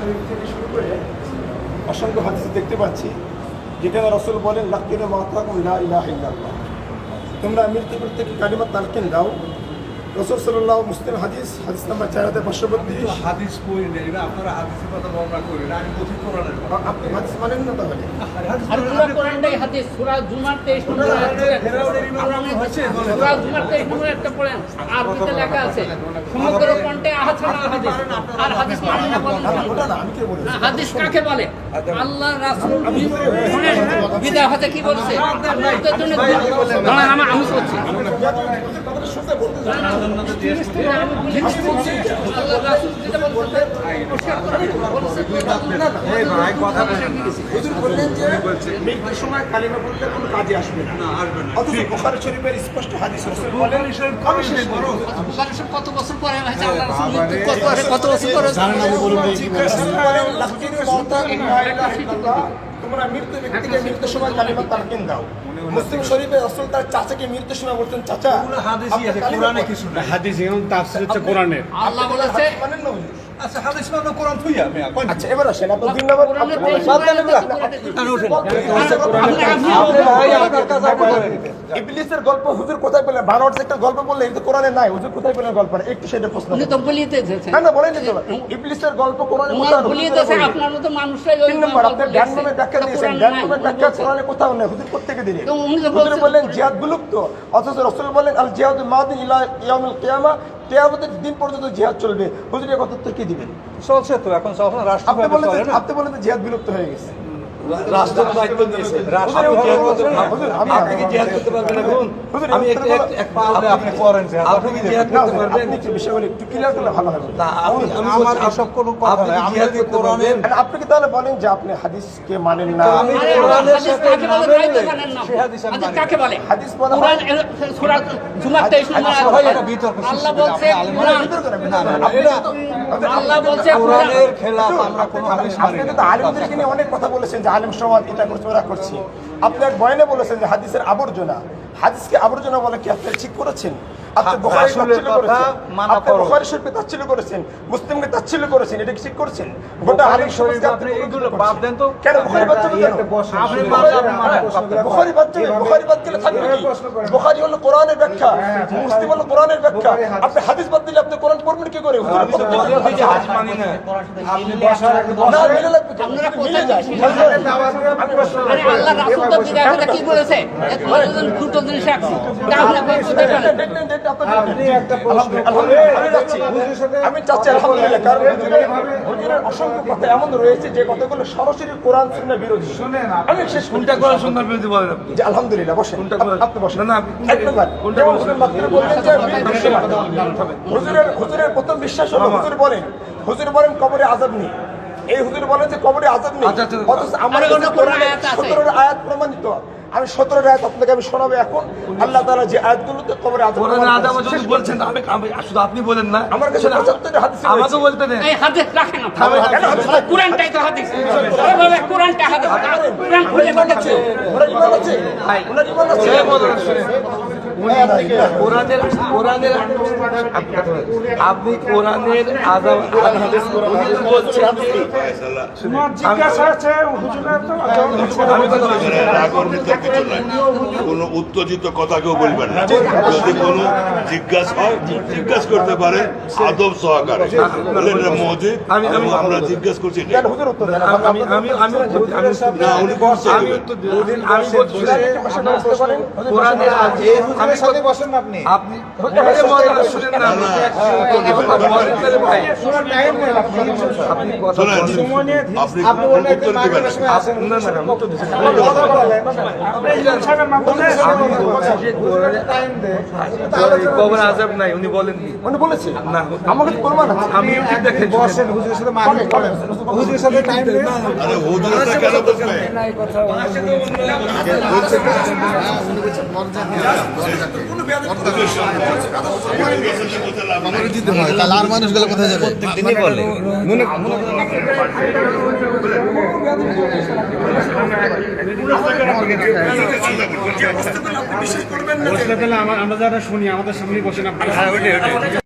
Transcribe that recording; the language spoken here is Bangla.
শরীফ থেকে শুরু করে অসংখ্য হাদিস দেখতে পাচ্ছি যেখানে রসুল বলেন লাকিনে ইল্লাল্লাহ। তোমরা মৃত্যু প্রত্যেকে কালিমা তালকিন দাও। রসুল সাল্লাহ মুসলিম হাদিস হাদিস নাম্বার চার হাজার পাঁচশো বত্রিশ। হাদিস পড়ি নেই না আপনারা হাদিসের কথা বর্ণনা করেন আমি বলছি কোরআনের আপনি হাদিস মানেন না তাহলে। আপনি- হাদিস সূরা জুমার 23 নম্বর আয়াত পড়েন। ফেরাউনের ইমাম আপনি হয়েছে, বলেন। সূরা জুমার 23 নম্বর একটা পড়েন। আরবিতে লেখা আছে। সমগ্র আর হাদিস মানে না হাদিস কাকে বলে আল্লাহ রাসূল হতে কি বলছে জন্য দাঁড়ান আমি বলছি কত বছর পরে আল্লাহ রাসূল কত কত বছর ইল্লাল্লাহ তোমরা মৃত্যু ব্যক্তিকে মৃত্যুর সময় কালিমা তালকিন দাও। মুসলিম শরীফে রসুল তার চাচাকে মৃত্যুর সময় বলতেন চাচা আপনি। হাদিস এবং তাফসীর হচ্ছে কোরআনের। আল্লাহ বলেছে মানেন না আচ্ছা, হাদিস মানে কোরআন থুইয়া, না? আচ্ছা এবার আসেন আপনি দুই নম্বর কোরআনের আপনি- 23 বাদ দেন নম্বর এগুলা। আয়াতে আর ওঠেন। আপনি- ইবলিসের গল্প হুজুর কোথায় পেলেন? বানর একটা গল্প বললে এটা কোরআনে নাই হুজুর কোথায় পেলেন গল্পটা? একটু সেটা প্রশ্ন উনি তো বলিয়ে দিয়েছেন না না বলেন তো। ইবলিসের গল্প কোরআনে কোথাও বলিয়ে আপনার মতো মানুষরাই ওই নম্বর আপনি গল্প ব্যাখ্যা দিয়েছেন কোরআনে জ্ঞানমে ব্যাখ্যা কোরআনে কোথাও নেই হুজুর দিলেন তো হুজুর বললেন জিহাদ বিলুপ্ত অথচ রসুল বলেন আল জিহাদ মাদিন ইলা ইয়াউমুল কিয়ামা কিয়ামতের দিন পর্যন্ত জিহাদ চলবে। হুজুর কথা উত্তর কি দিবেন? চলছে তো, এখন চলছে না, আপনি বলেন। আপনি বলেন জিহাদ বিলুপ্ত হয়ে গেছে। দায়িত্ব আপনি কি জিহাদ করতে পারবেন এখন? আমি একটু- এক পা আপনি করেন আপনি কি জিহাদ করতে পারবেন? বিষয়গুলো একটু ক্লিয়ার করলে ভালো হবে না, আমি- আমি আমার এসব কোনো কথা আপনি আমি যদি কোরআনের- আপনি কি তাহলে বলেন যে আপনি হাদিসকে মানেন না আমি কোরআনের হাদিস সাথে কাকে না তাই তো মিললে জানেন না। হাদিস আমি কাকে বলে? হাদিস বলা কোরআন সূরা জুমার 23 নম্বর আয়াত সবাই বলে। এটা বিতর্ক আল্লাহ। বলছে না, না। আপনি না- আল্লাহ বলছে কোরআনের খেলাফ আমরা কোনো হাদিস মানি আপনি না। কিন্তু নিয়ে অনেক কথা বলেছেন যে আলিম সমাজ এটা করছে ওরা করছে। আপনি এক বয়ানে বলেছেন যে হাদিসের আবর্জনা। হাদিসকে আবর্জনা বলে কি আপনি ঠিক করেছেন? আপনি হা- তাচ্ছিল্য করেছেন আপনি ফরজ। বুখারী তাচ্ছিল্য করেছেন মুসলিমকে তাচ্ছিল্য করেছেন এটা কি ঠিক করেছেন? গোটা বুখারী আলিম আপনি আপনি বাদ দেন তো। কেন বুখারী বাদ যাবে কেন? আপনি বাদ যাবেন। বুখারী বাদ যাবে বুখারী বাদ গেলে থাকবে কি? বুখারী হলো কোরআনের ব্যাখ্যা? মুসলিম হলো কোরআনের ব্যাখ্যা। আপনি হাদিস বাদ দিলে আপনি কোরআন পড়বেন কি করে? আমি চাচ্ছি আলহামদুলিল্লাহ কারণ হুজুরের অসংখ্য কথা এমন রয়েছে যে কথাগুলো সরাসরি কোরআন সুন্নাহ বিরোধী। আমি শেষ কোনটা কোরআন সুন্নাহর বিরোধী বলেন আলহামদুলিল্লাহ বসে কোনটা আপনি বসেন। না, না, আপনি- হুজুরের হুজুরের প্রথম বিশ্বাস হলো হুজুর বলেন হুজুর বলেন কবরে আজাদ নেই এই হুজুর বলেন যে কবরে আজাদ নেই আচ্ছা, আচ্ছা। অথচ আমার আরে কাছে অন্য কোনো কোরআনে আয়াত আছে? 17 আয়াত প্রমাণিত আমি সতেরো আয়াত আপনাকে আমি শোনাবো এখন। আল্লাহ তাআলা যে আয়াতগুলোতে কবরে বলছেন আমি আমি- শুধু আপনি বলেন না। আমার কাছে হাদিস আমাকে বলতে নেই এই হাদিস রাখেন কোরআনটাই তো হাদিস। কোরআনটা হাদিস কোরআন খুলে ইমান আছে? ওনার ইমান আছে? সে বলেন, কোরআনের কোরআনের আপনি কোরআনের আজাব বলছেন। আমি কথা বলছি। কিছু নাই। কোনো উত্তেজিত কথা কেউ বলবেন না। যদি কোনো জিজ্ঞাসা হয় জিজ্ঞাসা করতে পারে আদব সহকারে। আমি- আমি- আমরা জিজ্ঞাসা করছি কেন হুজুর উত্তর আমি আমি আমি আমি না উনি বলছে আমি আমি বলছি কোরআনের আমি সাথে বসেন না আপনি। আপনি উত্তর দিবেন। না কবর আজাব নাই উনি বলেননি। উনি বলেছে? না আমাকে তো প্রমাণ আমি ইউটিউব দেখে বসেন হুজুরের সাথে মাগরিব হুজুরের সাথে টাইম দেয় আরে কেন বলবে হয় আর মানুষগুলো কোথায় যাবে বসলে তাহলে আমরা আমরা যারা শুনি আমাদের সামনে বসেন আপনি।